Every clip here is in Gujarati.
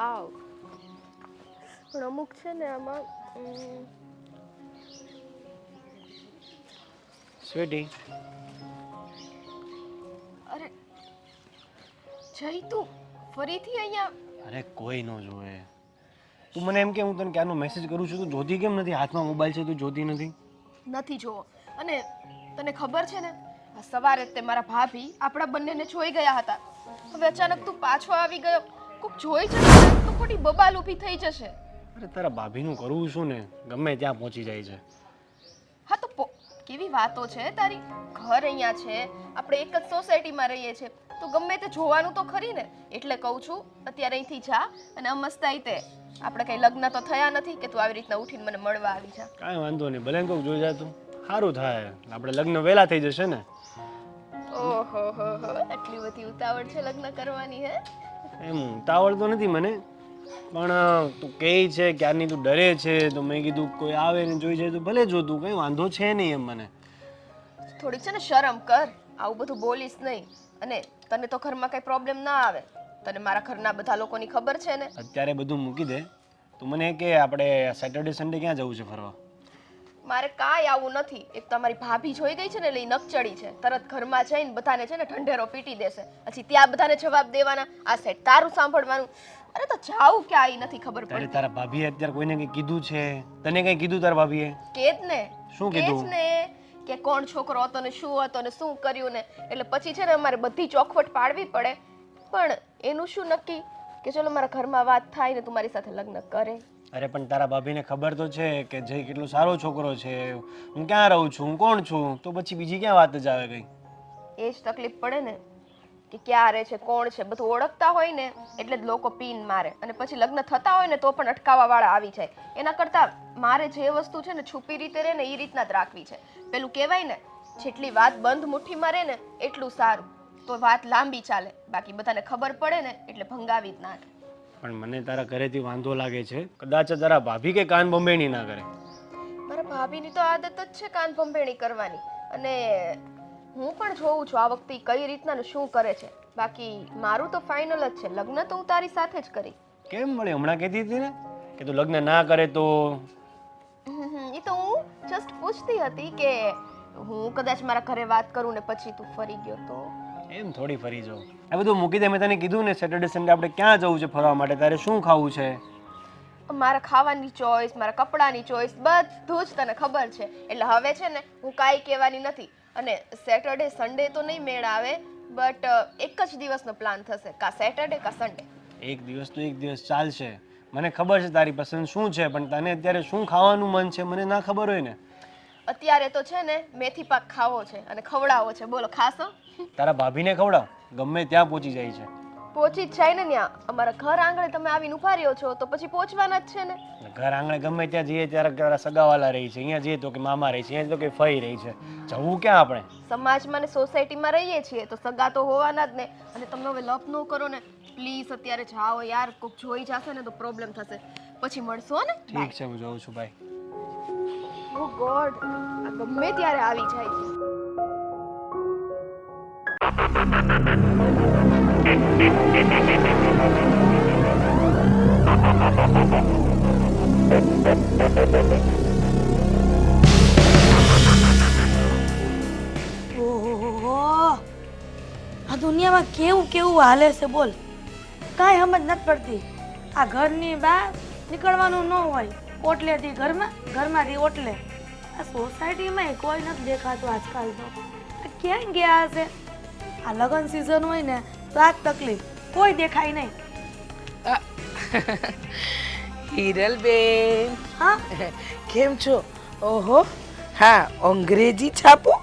વાવ પણ અમુક છે ને આમાં સ્વીટી. અરે જઈ તું. ફરીથી અહીંયા. અરે કોઈ ન જોવે તું મને એમ કે હું તને ક્યારનો મેસેજ કરું છું તું જોતી કેમ નથી? હાથમાં મોબાઈલ છે તું જોતી નથી? નથી જોવો. અને તને ખબર છે ને સવારે જ તે મારા ભાભી આપણા બંનેને જોઈ ગયા હતા. હવે અચાનક તું પાછો આવી ગયો. કોક જોઈ જશે તો ખોટી બબાલ ઊભી થઈ જશે. અરે તારા ભાભીનું કરવું શું ને? ગમે ત્યાં પહોંચી જાય છે. હા તો પો- કેવી વાતો છે તારી? ઘર અહીંયા છે આપણે એક જ સોસાયટીમાં રહીએ છીએ. તો ગમે તે જોવાનું તો ખરી ને? એટલે કહું છું અત્યારે અહીંથી જા અને અમસ્તાઈ તે. આપણે કઈ લગ્ન તો થયા નથી કે તું આવી રીતના ઉઠીને મને મળવા આવી જા. કાંઈ વાંધો નહીં ભલે કોઈક જોઈ જતું સારું થાય. આપણે લગ્ન વહેલા થઈ જશે ને? ઓહો હો હો. આટલી બધી ઉતાવળ છે લગ્ન કરવાની હે? એમ તો નથી મને. પણ તું કહે છે ક્યારની તું ડરે છે તો મેં કીધું કોઈ આવે ને જોઈ જાય તો ભલે જોતું કંઈ વાંધો છે નહીં એમ મને. થોડીક છે ને શરમ કર આવું બધું બોલીશ નહીં. અને તને તો ઘરમાં કઈ પ્રોબ્લેમ ના આવે. તને મારા ઘરના બધા લોકોની ખબર છે ને? અત્યારે બધું મૂકી દે. તું મને કે આપણે સેટરડે સન્ડે ક્યાં જવું છે ફરવા? મારે કાંઈ આવું નથી. એક તમારી ભાભી જોઈ ગઈ છે ને એટલે ઈ નકચડી છે. તરત ઘરમાં જઈને બધાને છે ને ઠંડેરો પીટી દેશે. પછી ત્યાં બધાને જવાબ દેવાના. આ સેટ તારું સાંભળવાનું. અરે તો જાવું કે આઈ નથી ખબર તારે પડતી. તારા ભાભીએ અત્યારે કોઈને કંઈ કીધું છે? તને કંઈ કીધું તારા ભાભીએ? કે જ ને. શું કે જ કીધું? ને કે કોણ છોકરો હતો ને શું હતો ને શું કર્યું ને. એટલે પછી છે ને અમારે બધી ચોખવટ પાડવી પડે. પણ એનું શું નક્કી? કે ચલો મારા ઘરમાં વાત થાય ને તું મારી સાથે લગ્ન કરે. અરે પણ તારા ભાભીને ખબર તો છે કે જય કેટલો સારો છોકરો છે. હું ક્યાં રહું છું? હું કોણ છું? તો પછી બીજી ક્યાં વાત જ આવે ગઈ એ જ તકલીફ પડે ને કે ક્યાં રહે છે, કોણ છે, બધું ઓળખતા હોય ને એટલે જ લોકો પીન મારે. અને પછી લગ્ન થતા હોય ને તો પણ અટકાવવા વાળા આવી જાય. એના કરતા મારે જે વસ્તુ છે ને છુપી રીતે રહે ને એ રીતના જ રાખવી છે. પેલું કહેવાય ને, જેટલી વાત બંધ મુઠ્ઠીમાં રહે ને એટલું સારું. તો વાત લાંબી ચાલે. બાકી બધાને ખબર પડે ને એટલે ભંગાવી જ નાખે. પણ મને તારા ઘરેથી વાંધો લાગે છે. કદાચ તારા ભાભી કે કાન બંબેણી ના કરે. મારા ભાભીની તો આદત જ છે કાન બંબેણી કરવાની. અને હું પણ જોઉં છું આ વખતે કઈ રીતના શું કરે છે. બાકી મારું તો ફાઇનલ જ છે. લગ્ન તો હું તારી સાથે જ કરી. કેમ મળે હમણાં કહેતી હતી ને કે તું લગ્ન ના કરે તો? એ તો હું જસ્ટ પૂછતી હતી કે હું કદાચ મારા ઘરે વાત કરું ને પછી તું ફરી ગયો તો? એમ થોડી ફરી જાઉં આ બધું મૂકી દે મેં તને કીધું ને સેટરડે સન્ડે આપણે ક્યાં જવું છે ફરવા માટે? તારે શું ખાવું છે? મારા ખાવાની ચોઈસ મારા કપડાની ચોઈસ બધું જ તને ખબર છે. એટલે હવે છે ને હું કાંઈ કહેવાની નથી. અને સેટરડે સન્ડે તો નહીં મેળ આવે બટ એક જ દિવસનો પ્લાન થશે. કા સેટરડે કા સન્ડે એક દિવસ તો એક દિવસ ચાલશે. મને ખબર છે તારી પસંદ શું છે પણ તને અત્યારે શું ખાવાનું મન છે મને ના ખબર હોય ને. અત્યારે તો છે ને મેથી પાક ખાવો છે અને ખવડાવો છે. બોલો ખાશો તારા ભાભીને ખવડાવ. ગમે ત્યાં પહોંચી જાય છે. પહોંચી જ જાય ને ત્યાં. અમારા ઘર આંગણે તમે આવીને ઊભા રહ્યો છો તો પછી પહોંચવાના જ છે ને. ઘર આંગણે ગમે ત્યાં જઈએ ત્યારે તારા સગાવાલા રહી છે. અહીંયા જઈએ તો કે મામા રહી છે અહીંયા તો કે ફઈ રહી છે. જવું ક્યાં આપણે? સમાજમાં ને સોસાયટીમાં રહીએ છીએ તો સગા તો હોવાના જ ને. અને તમે હવે લપ ન કરો ને. પ્લીઝ અત્યારે જાઓ યાર કોક જોઈ જશે ને તો પ્રોબ્લેમ થશે. પછી મળશો ને. ઠીક છે હું જોઉં છું ભાઈ ઓ ગોડ આ ગમે ત્યારે આવી જાય. આ દુનિયામાં કેવું કેવું હાલે છે બોલ. કાંઈ સમજ નથી પડતી. આ ઘરની બહાર નીકળવાનું ન હોય. ઓટલેથી ઘરમાં ઘરમાંથી ઓટલે. આ સોસાયટીમાં કોઈ નથી દેખાતું આજકાલ તો. આ ક્યાં ગયા હશે? આ લગ્ન સિઝન હોય ને તો આ તકલીફ. કોઈ દેખાય નહીં. હિરલબેન હા? કેમ છો? ઓહો હા અંગ્રેજી છાપો?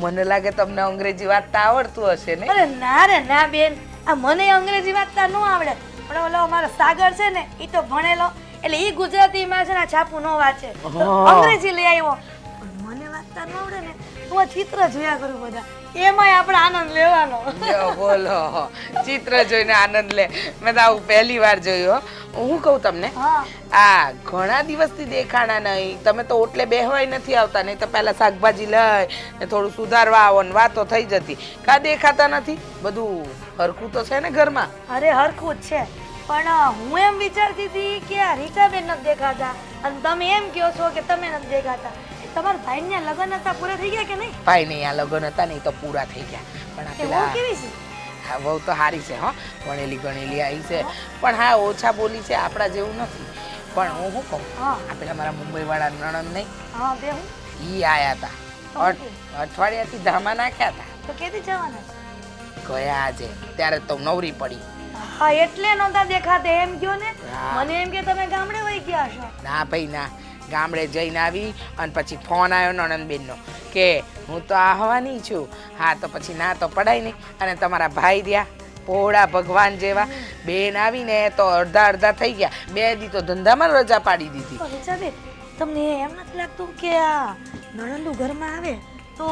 મને લાગે તમને અંગ્રેજી વાંચતા આવડતું હશે ને? અરે ના રે ના બેન. આ મને અંગ્રેજી વાંચતા ન આવડે. પણ ઓલો અમારો સાગર છે ને એ તો ભણેલો. એટલે એ ગુજરાતીમાં છે ને છાપું ન વાંચે. અંગ્રેજી લઈ આવ્યો. મને વાંચતા ન આવડે ને હું આ ચિત્ર જોયા કરું બધા. એમાંય આપણે આનંદ લેવાનો. બોલો. ચિત્ર જોઈને આનંદ લે. મેં તો આવું પહેલી વાર જોયું હું. કહું તમને આ ઘણા દિવસથી દેખાણા નહીં. તમે તો ઓટલે બેહવાય નથી આવતા નહીં તો પહેલા શાકભાજી લઈ ને થોડું સુધારવા આવો ને વાતો થઈ જતી. કા દેખાતા નથી? બધું હરખું તો છે ને ઘરમાં. અરે હરખું જ છે. પણ હું એમ વિચારતી હતી કે આ રીટાબેન નથી દેખાતા. અને તમે એમ કહો છો કે તમે નથી દેખાતા. તમારા ભાઈના લગ્ન હતા પૂરા થઈ ગયા કે નહીં? ભાઈ નહીં આ લગ્ન હતા નહીં તો પૂરા થઈ ગયા. પણ આ પેલા કેવી છે? હા વહુ તો સારી છે હો. ભણેલી ગણેલી આવી છે. પણ હા ઓછા બોલી છે આપણા જેવું નથી. પણ હું શું કહું? આ પેલા મારા મુંબઈ વાળા નણંદ નહીં. હા બે હું? ઈ આયા હતા. અઠ- અઠવાડિયાથી ધામા નાખ્યા હતા. તો કેદી જવાના? ગયા આજે. ત્યારે તો નવરી પડી. હા એટલે નહોતા દેખાતા. એમ કયો ને. મને એમ કે તમે ગામડે વહી ગયા છો. ના ભાઈ ના. ગામડે જઈને આવી અને પછી ફોન આવ્યો નણંદબેનનો કે હું તો આવવાની છું. હા તો પછી ના તો પડાય નહીં. અને તમારા ભાઈ રહ્યા પોળા ભગવાન જેવા. બેન આવીને તો અડધા અડધા થઈ ગયા. બે દી તો ધંધામાં રજા પાડી દીધી. તમને એમ નથી લાગતું કે આ નણંદુ ઘરમાં આવે તો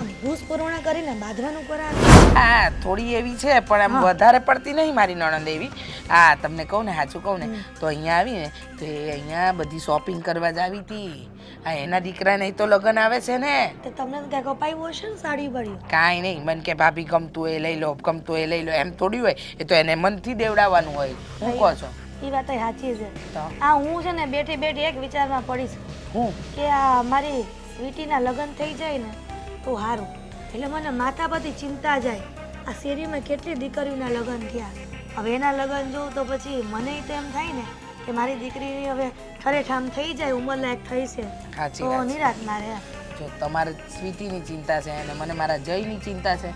આમ ભૂસ કરીને બાંધવાનું કરાવે. હા થોડી એવી છે પણ એમ વધારે પડતી નહીં મારી નણંદ એવી. હા તમને કહું ને સાચું કહું ને તો અહીંયા આવીને તો એ અહીંયા બધી શોપિંગ કરવા જ આવી હતી. હા એના દીકરાને તો લગ્ન આવે છે ને. તો તમને તો ક્યાંક અપાયું હશે ને સાડી બાડી કાંઈ નહીં મન કે ભાભી ગમતું એ લઈ લો ગમતું એ લઈ લો. એમ થોડી હોય એ તો એને મનથી દેવડાવવાનું હોય. હું કહો છો? એ વાત સાચી છે. આ હું છે ને બેઠી બેઠી એક વિચારમાં પડીશ હું? કે આ મારી સ્વીટીના લગ્ન થઈ જાય ને તો સારું એટલે મને માથા પરથી ચિંતા જાય. આ શેરીમાં કેટલી દીકરીઓના લગ્ન થયા? હવે એના લગ્ન જોઉં તો પછી મને તો એમ થાય ને કે મારી દીકરીની હવે ઠરેઠામ થઈ જાય ઉંમરલાયક થઈ છે. તો. નિરાશ મારે જો તમારે સ્વીટીની ચિંતા છે અને મને મારા જયની ચિંતા છે.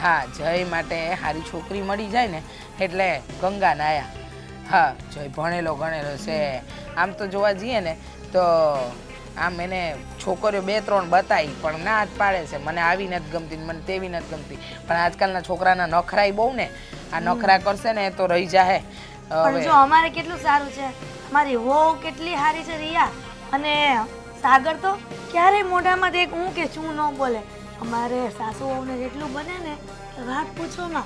હા જય માટે સારી છોકરી મળી જાય ને એટલે ગંગા નાયા હા જય ભણેલો ગણેલો છે. આમ તો જોવા જઈએ ને તો આમ એને છોકરીઓ બે ત્રણ બતાવી પણ ના જ પાડે છે. મને આવી નથી ગમતી મને તેવી નથી ગમતી. પણ આજકાલના છોકરાના નખરાય બહુ ને આ નખરા કરશે ને તો રહી જાહે. પણ જો અમારે કેટલું સારું છે. મારી વહુ કેટલી સારી છે રિયા. અને સાગર તો ક્યારે મોઢામાં એક હું કે શું ન બોલે. અમારે સાસુ વહુને જેટલું બને ને વાત પૂછો ના.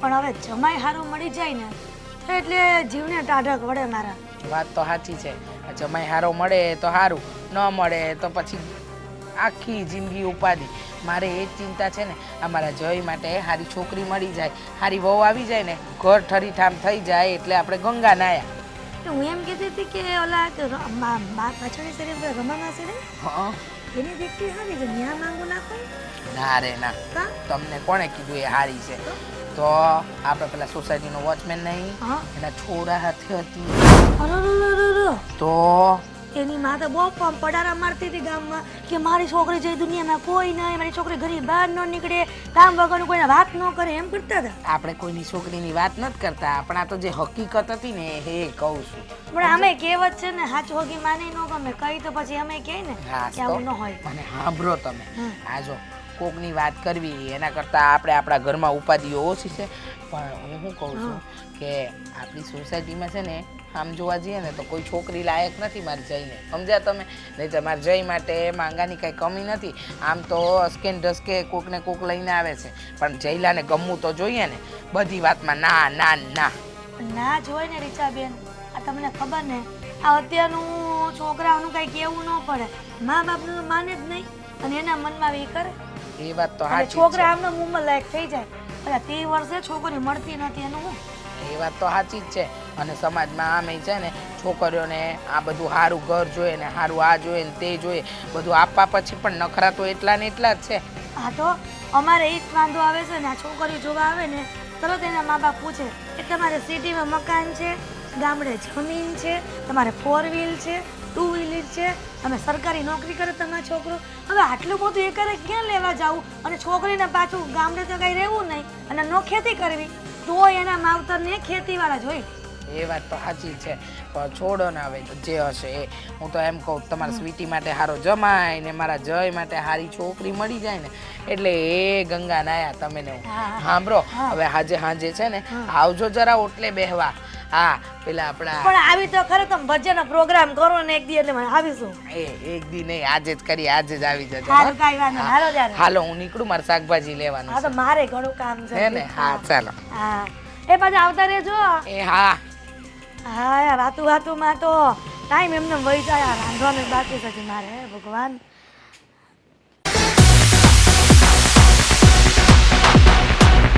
પણ હવે જમાઈ હારો મળી જાય ને એટલે જીવને ટાઢક વળે મારા. વાત તો સાચી છે. જમાઈ હારો મળે તો સારું ન મળે તો પછી આખી જિંદગી ઉપાધી. મારે એ જ ચિંતા છે ને અમારા જય માટે સારી છોકરી મળી જાય સારી વહુ આવી જાય ને ઘર ઠરીઠામ થઈ જાય એટલે આપણે ગંગા નાયા. હું એમ કહેતી હતી કે ઓલા પાછળની શરીર રમાના શેરી હં? એની દીકરી સારી છે ન્યા માંગુ નાખો? ના રે ના. તમને કોણે કીધું એ હારી છે? તો? આપણે પેલા સોસાયટીનો વોચમેન નહીં એના છોરા હાથે હતી. તો એની માં તો બહુ પણ પડારા મારતી હતી ગામમાં કે મારી છોકરી જે દુનિયામાં કોઈ નહીં મારી છોકરી ઘરે બહાર ન નીકળે કામ વગરનું કોઈને વાત ન કરે એમ કરતા હતા. આપણે કોઈની છોકરીની વાત નથી કરતા. આપણા તો જે હકીકત હતી ને એ કહું છું. પણ અમે કહેવત છે ને હાચ હોગી માને ન ગમે કહી તો પછી અમે કહે ને કે આવું ન હોય. અને સાંભળો તમે. આ જો કોકની વાત કરવી એના કરતાં આપણે આપણા ઘરમાં ઉપાધિઓ ઓછી છે. પણ હું શું કહું છું કે આપણી સોસાયટીમાં છે ને આમ જોવા જઈએ ને તો કોઈ છોકરી લાયક નથી મારી જઈને. સમજ્યા તમે? નહીં તો મારા જય માટે માંગાની કાંઈ કમી નથી. આમ તો અસ્કેન ઢસકે કોકને કોક લઈને આવે છે. પણ જયલાને ગમવું તો જોઈએ ને. બધી વાતમાં ના ના ના. ના જોઈએ ને રીચાબેન. આ તમને ખબર ને? આ અત્યારનું છોકરાઓનું કાંઈ કહેવું ન પડે. મા બાપનું માને જ નહીં. અને એના મનમાં એ કરે. એ વાત તો હા છોકરા આમને લાયક થઈ જાય. અને તે વર્ષે છોકરી મળતી નથી એનું એ વાત તો સાચી જ છે. અને સમાજમાં આમે છે ને, છોકરીઓને આ બધું સારું ઘર જોઈએ ને સારું આ જોઈએ ને તે જોઈએ, બધું આપવા પછી પણ નખરા તો એટલા ને એટલા જ છે. હા તો અમારે એ જ વાંધો આવે છે ને, આ છોકરીઓ જોવા આવે ને, તરત એના મા બાપ પૂછે કે તમારે સિટીમાં મકાન છે, ગામડે જમીન છે, તમારે ફોર વ્હીલ છે ટુ વ્હીલર છે, તમે સરકારી નોકરી કરે તમારો છોકરો. હવે આટલું બધું એ કરે ક્યાં લેવા જવું? અને છોકરીને પાછું ગામડે તો કંઈ રહેવું નહીં. અને નો ખેતી કરવી, તો એના માવતરને ખેતીવાળા જોઈ એ વાત તો સાચી છે. પણ છોડો ને હવે તો જે હશે એ. હું તો એમ કહું તમારા સ્વીટી માટે સારો જમાય ને મારા જય માટે સારી છોકરી મળી જાય ને એટલે એ ગંગા નાયા તમે ને હું. સાંભળો હવે હાજે હાજે છે ને આવજો જરા ઓટલે બેહવા. હા પેલા આપણા પણ આવી તો ખરે તમે ભજન પ્રોગ્રામ કરો ને એક દી એટલે આવીશું. એ એક દી નહીં આજે જ કરી આજે જ આવી જજો હાલો કાઈ વાંધો હાલો ત્યારે. હાલો હું નીકળું મારે શાકભાજી લેવાનું હા તો મારે ઘણું કામ છે. ને? હા ચાલો. હા. એ પાછા આવતા રહેજો. એ હા. હા યાર વાતું વાતુમાં તો ટાઈમ એમને વહી જાય રાંધવાનું બાકી છે મારે ભગવાન.